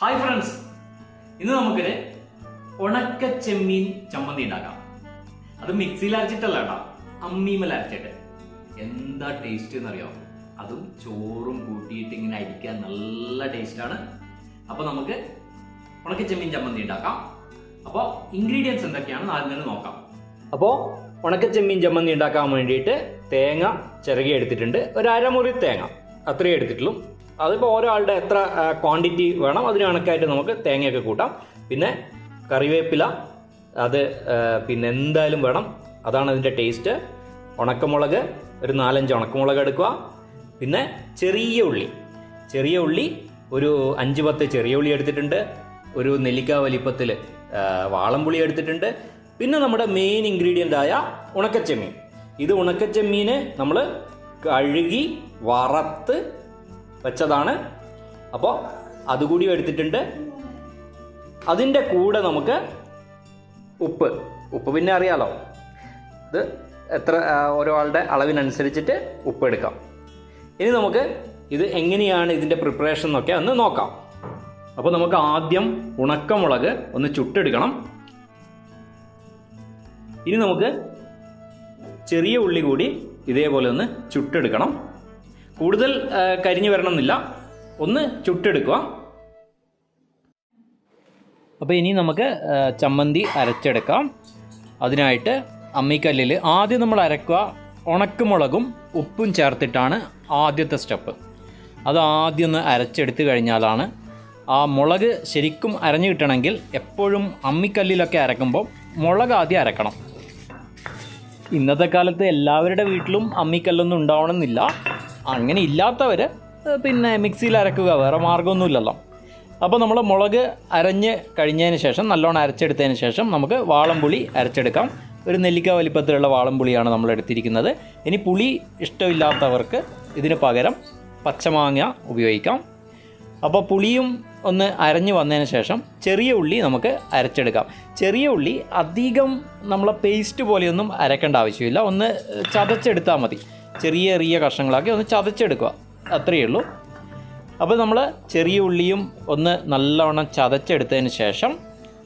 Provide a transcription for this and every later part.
Hi friends ഇന്ന് നമുക്ക് ഉണക്ക ചെമ്മീൻ ചമ്മന്തി ഉണ്ടാക്കാം. അത് മിക്സിയിൽ അരച്ചിട്ടല്ല അമ്മീമൽ അരച്ചിട്ട്. എന്താ ടേസ്റ്റ് എന്നറിയോ? അതും ചോറും കൂട്ടിയിട്ട് ഇങ്ങനെ അരിക്കാൻ നല്ല ടേസ്റ്റാണ് അപ്പൊ നമുക്ക് ഉണക്ക ചെമ്മീൻ ചമ്മന്തി ഉണ്ടാക്കാം. അപ്പോൾ ഇൻഗ്രീഡിയൻസ് എന്തൊക്കെയാണെന്ന് ആദ്യം തന്നെ നോക്കാം. അപ്പോൾ ഉണക്ക ചെമ്മീൻ ചമ്മന്തി ഉണ്ടാക്കാൻ വേണ്ടിയിട്ട് തേങ്ങ ചിറകി എടുത്തിട്ടുണ്ട്. ഒരു അരമുറി തേങ്ങ. അത്രയും എടുത്തിട്ടുള്ളൂ. അതിപ്പോൾ ഒരാളുടെ എത്ര ക്വാണ്ടിറ്റി വേണം അതിന് കണക്കായിട്ട് നമുക്ക് തേങ്ങയൊക്കെ കൂട്ടാം. പിന്നെ കറിവേപ്പില അത് പിന്നെ എന്തായാലും വേണം. അതാണ് അതിന്റെ ടേസ്റ്റ് ഉണക്കമുളക് ഒരു നാലഞ്ച് ഉണക്കമുളക് എടുക്കുക. പിന്നെ ചെറിയ ഉള്ളി. ചെറിയ ഉള്ളി ഒരു അഞ്ച് പത്ത് ചെറിയ ഉള്ളി എടുത്തിട്ടുണ്ട്. ഒരു നെല്ലിക്ക വലിപ്പത്തിൽ വാളംപുളി എടുത്തിട്ടുണ്ട്. പിന്നെ നമ്മുടെ മെയിൻ ഇൻഗ്രീഡിയന്റ് ആയ ഉണക്കച്ചെമ്മീൻ. ഇത് ഉണക്കച്ചെമ്മീന് നമ്മൾ കഴുകി വറുത്ത് വെച്ചതാണ്. അപ്പോൾ അതുകൂടി എടുത്തിട്ടുണ്ട്. അതിന്റെ കൂടെ നമുക്ക് ഉപ്പ്. ഉപ്പ് പിന്നെ അറിയാലോ? ഇത് എത്ര ഓരോ ആളുടെ അളവിനനുസരിച്ചിട്ട് ഉപ്പ് എടുക്കാം. ഇനി നമുക്ക് ഇത് എങ്ങനെയാണ് ഇതിന്റെ പ്രിപ്പറേഷൻ എന്നൊക്കെ ഒന്ന് നോക്കാം. അപ്പോൾ നമുക്ക് ആദ്യം ഉണക്കമുളക് ഒന്ന് ചുട്ടെടുക്കണം. ഇനി നമുക്ക് ചെറിയ ഉള്ളി കൂടി ഇതേപോലെ ഒന്ന് ചുട്ടെടുക്കണം. കൂടുതൽ കരിഞ്ഞു വരണമെന്നില്ല. ഒന്ന് ചുട്ടെടുക്കുക. അപ്പോൾ ഇനി നമുക്ക് ചമ്മന്തി അരച്ചെടുക്കാം. അതിനായിട്ട് അമ്മിക്കല്ലിൽ ആദ്യം നമ്മൾ അരക്കുക ഉണക്കമുളകും ഉപ്പും ചേർത്തിട്ടാണ് ആദ്യത്തെ സ്റ്റെപ്പ്. അത് ആദ്യം ഒന്ന് അരച്ചെടുത്ത് കഴിഞ്ഞാലാണ് ആ മുളക് ശരിക്കും അരഞ്ഞു കിട്ടണമെങ്കിൽ എപ്പോഴും അമ്മിക്കല്ലിലൊക്കെ അരക്കുമ്പോൾ മുളക് ആദ്യം അരക്കണം. ഇന്നത്തെ കാലത്ത് എല്ലാവരുടെ വീട്ടിലും അമ്മിക്കല്ലൊന്നും ഉണ്ടാവണമെന്നില്ല. അങ്ങനെ ഇല്ലാത്തവർ പിന്നെ മിക്സിയിൽ അരക്കുക വേറെ മാർഗമൊന്നുമില്ലല്ലോ. അപ്പോൾ നമ്മൾ മുളക് അരഞ്ഞ് കഴിഞ്ഞതിന് ശേഷം നല്ലോണം അരച്ചെടുത്തതിന് ശേഷം നമുക്ക് വാളംപുളി അരച്ചെടുക്കാം. ഒരു നെല്ലിക്ക വലിപ്പത്തിലുള്ള വാളംപുളിയാണ് നമ്മൾ എടുത്തിരിക്കുന്നത്. ഇനി പുളി ഇഷ്ടമില്ലാത്തവർക്ക് ഇതിന് പകരം പച്ചമാങ്ങ ഉപയോഗിക്കാം. അപ്പോൾ പുളിയും ഒന്ന് അരഞ്ഞു വന്നതിന് ശേഷം ചെറിയ ഉള്ളി നമുക്ക് അരച്ചെടുക്കാം. ചെറിയ ഉള്ളി അധികം നമ്മളെ പേസ്റ്റ് പോലെയൊന്നും അരക്കേണ്ട ആവശ്യമില്ല. ഒന്ന് ചതച്ചെടുത്താൽ മതി. ചെറിയ ചെറിയ കഷ്ണങ്ങളാക്കി ഒന്ന് ചതച്ചെടുക്കുക. അത്രയേ ഉള്ളൂ. അപ്പോൾ നമ്മൾ ചെറിയ ഉള്ളിയും ഒന്ന് നല്ലവണ്ണം ചതച്ചെടുത്തതിന് ശേഷം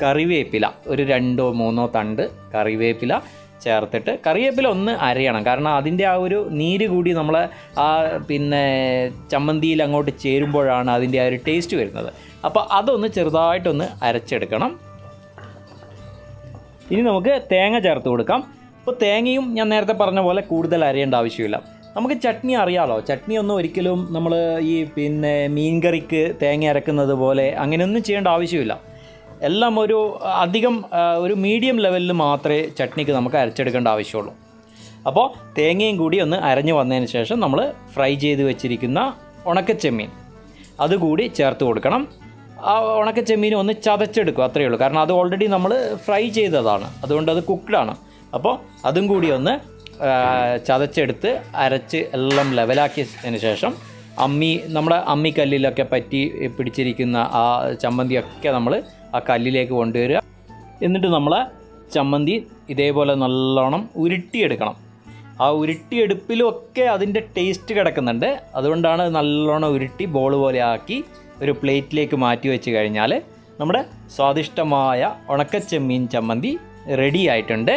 കറിവേപ്പില ഒരു രണ്ടോ മൂന്നോ തണ്ട് കറിവേപ്പില ചേർത്തിട്ട് കറിവേപ്പില ഒന്ന് അരയണം. കാരണം അതിന്റെ ആ ഒരു നീര് കൂടി നമ്മൾ ആ പിന്നെ ചമ്മന്തിയിൽ അങ്ങോട്ട് ചേരുമ്പോഴാണ് അതിന്റെ ആ ഒരു ടേസ്റ്റ് വരുന്നത്. അപ്പോൾ അതൊന്ന് ചെറുതായിട്ടൊന്ന് അരച്ചെടുക്കണം. ഇനി നമുക്ക് തേങ്ങ ചേർത്ത് കൊടുക്കാം. അപ്പോൾ തേങ്ങയും ഞാൻ നേരത്തെ പറഞ്ഞ പോലെ കൂടുതൽ അരയേണ്ട ആവശ്യമില്ല. നമുക്ക് ചട്നി അറിയാമല്ലോ ചട്നി ഒന്നും ഒരിക്കലും നമ്മൾ ഈ പിന്നെ മീൻ കറിക്ക് തേങ്ങ അരക്കുന്നത് പോലെ അങ്ങനെയൊന്നും ചെയ്യേണ്ട ആവശ്യമില്ല. എല്ലാം ഒരു അധികം ഒരു മീഡിയം ലെവലിൽ മാത്രമേ ചട്നിക്ക് നമുക്ക് അരച്ചെടുക്കേണ്ട ആവശ്യമുള്ളൂ. അപ്പോൾ തേങ്ങയും കൂടി ഒന്ന് അരഞ്ഞു വന്നതിന് ശേഷം നമ്മൾ ഫ്രൈ ചെയ്ത് വെച്ചിരിക്കുന്ന ഉണക്കച്ചെമ്മീൻ. അതുകൂടി ചേർത്ത് കൊടുക്കണം. ആ ഉണക്കച്ചെമ്മീൻ ഒന്ന് ചതച്ചെടുക്കും അത്രയേ ഉള്ളൂ. കാരണം അത് ഓൾറെഡി നമ്മൾ ഫ്രൈ ചെയ്തതാണ്. അതുകൊണ്ട് അത് കുക്ക്ഡാണ് അപ്പോൾ അതും കൂടി ഒന്ന് ചതച്ചെടുത്ത് അരച്ച് എല്ലാം ലെവലാക്കിയതിന് ശേഷം അമ്മി നമ്മുടെ അമ്മിക്കല്ലിലൊക്കെ പറ്റി പിടിച്ചിരിക്കുന്ന ആ ചമ്മന്തിയൊക്കെ നമ്മൾ ആ കല്ലിലേക്ക് കൊണ്ടുവരിക. എന്നിട്ട് നമ്മൾ ചമ്മന്തി ഇതേപോലെ നല്ലോണം ഉരുട്ടിയെടുക്കണം. ആ ഉരുട്ടിയെടുപ്പിലുമൊക്കെ അതിന്റെ ടേസ്റ്റ് കിടക്കുന്നുണ്ട്. അതുകൊണ്ടാണ് നല്ലോണം ഉരുട്ടി ബോൾ പോലെ ആക്കി ഒരു പ്ലേറ്റിലേക്ക് മാറ്റി വെച്ച് കഴിഞ്ഞാൽ നമ്മുടെ സ്വാദിഷ്ടമായ ഉണക്കച്ചെമ്മീൻ ചമ്മന്തി റെഡി ആയിട്ടുണ്ട്.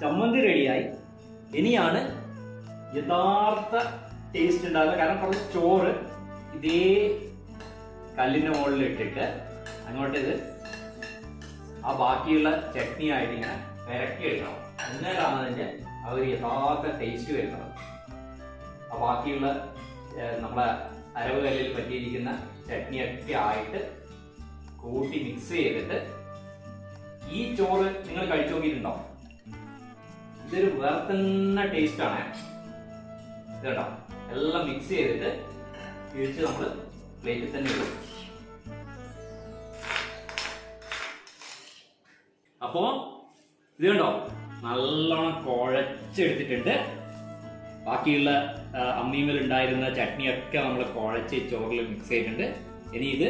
ചമ്മന്തി റെഡിയായി. ഇനിയാണ് യഥാർത്ഥ ടേസ്റ്റ് ഉണ്ടാകുക കാരണം കുറച്ച് ചോറ് ഇതേ കല്ലിന്റെ മുകളിൽ ഇട്ടിട്ട് അങ്ങോട്ട് ഇത് ആ ബാക്കിയുള്ള ചട്നി ആയിട്ട് ഇങ്ങനെ വിരക്കി എടുക്കണം എന്നാലാണ് അതിന്റെ ആ ഒരു യഥാർത്ഥ ടേസ്റ്റ് വരുന്നത്. ആ ബാക്കിയുള്ള നമ്മളെ അരവ് കല്ലിൽ പറ്റിയിരിക്കുന്ന ചട്നിയൊക്കെ ആയിട്ട് കൂട്ടി മിക്സ് ചെയ്തിട്ട് ഈ ചോറ് നിങ്ങൾ കഴിച്ചു നോക്കിയിട്ടുണ്ടോ? ഇതൊരു വേറെ ടേസ്റ്റ് ആണ്. കേട്ടോ എല്ലാം മിക്സ് ചെയ്തിട്ട് തിരിച്ച് നമ്മൾ പ്ലേറ്റിൽ തന്നെ ഇടും. അപ്പോ ഇത് കണ്ടോ? നല്ലോണം കുഴച്ചെടുത്തിട്ടുണ്ട്. ബാക്കിയുള്ള അമ്മീമേൽ ഉണ്ടായിരുന്ന ചട്നിയൊക്കെ നമ്മൾ കുഴച്ച് ചോറിൽ മിക്സ് ചെയ്തിട്ടുണ്ട്. ഇനി ഇത്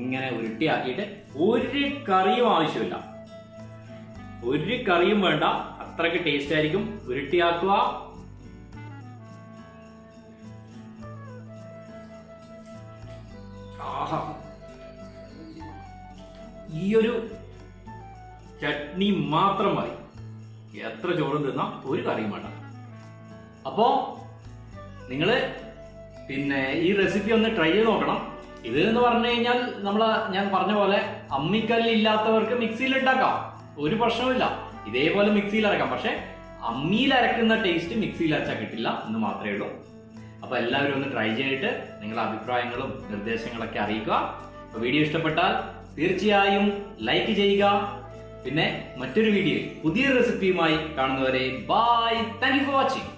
ഇങ്ങനെ ഉരുട്ടിയാക്കിയിട്ട് ഒരു കറിയും ആവശ്യമില്ല. ഒരു കറിയും വേണ്ട. അത്രയ്ക്ക് ടേസ്റ്റ് ആയിരിക്കും. ഉരുട്ടിയാക്കുക. ആഹാ. ഈ ഒരു ചട്നി മാത്രം മതി. എത്ര ചോറും തിന്നാം ഒരു കറിയും വേണ്ട. അപ്പോ നിങ്ങൾ പിന്നെ ഈ റെസിപ്പി ഒന്ന് ട്രൈ ചെയ്ത് നോക്കണം. ഇത് എന്ന് പറഞ്ഞു കഴിഞ്ഞാൽ നമ്മൾ ഞാൻ പറഞ്ഞ പോലെ അമ്മിക്കല്ലില്ലാത്തവർക്ക് മിക്സിയിൽ ഉണ്ടാക്കാം. ഒരു പ്രശ്നവുമില്ല. ഇതേപോലെ മിക്സിയിൽ അരക്കാം. പക്ഷെ അമ്മിയിൽ അരക്കുന്ന ടേസ്റ്റ് മിക്സിയിൽ അരച്ചാൽ കിട്ടില്ല എന്ന് മാത്രമേ ഉള്ളൂ. അപ്പൊ എല്ലാവരും ഒന്ന് ട്രൈ ചെയ്തിട്ട് നിങ്ങളുടെ അഭിപ്രായങ്ങളും നിർദ്ദേശങ്ങളൊക്കെ അറിയിക്കുക. അപ്പൊ വീഡിയോ ഇഷ്ടപ്പെട്ടാൽ തീർച്ചയായും ലൈക്ക് ചെയ്യുക. പിന്നെ മറ്റൊരു വീഡിയോയിൽ പുതിയ റെസിപ്പിയുമായി കാണുന്നവരെ bye thank you for watching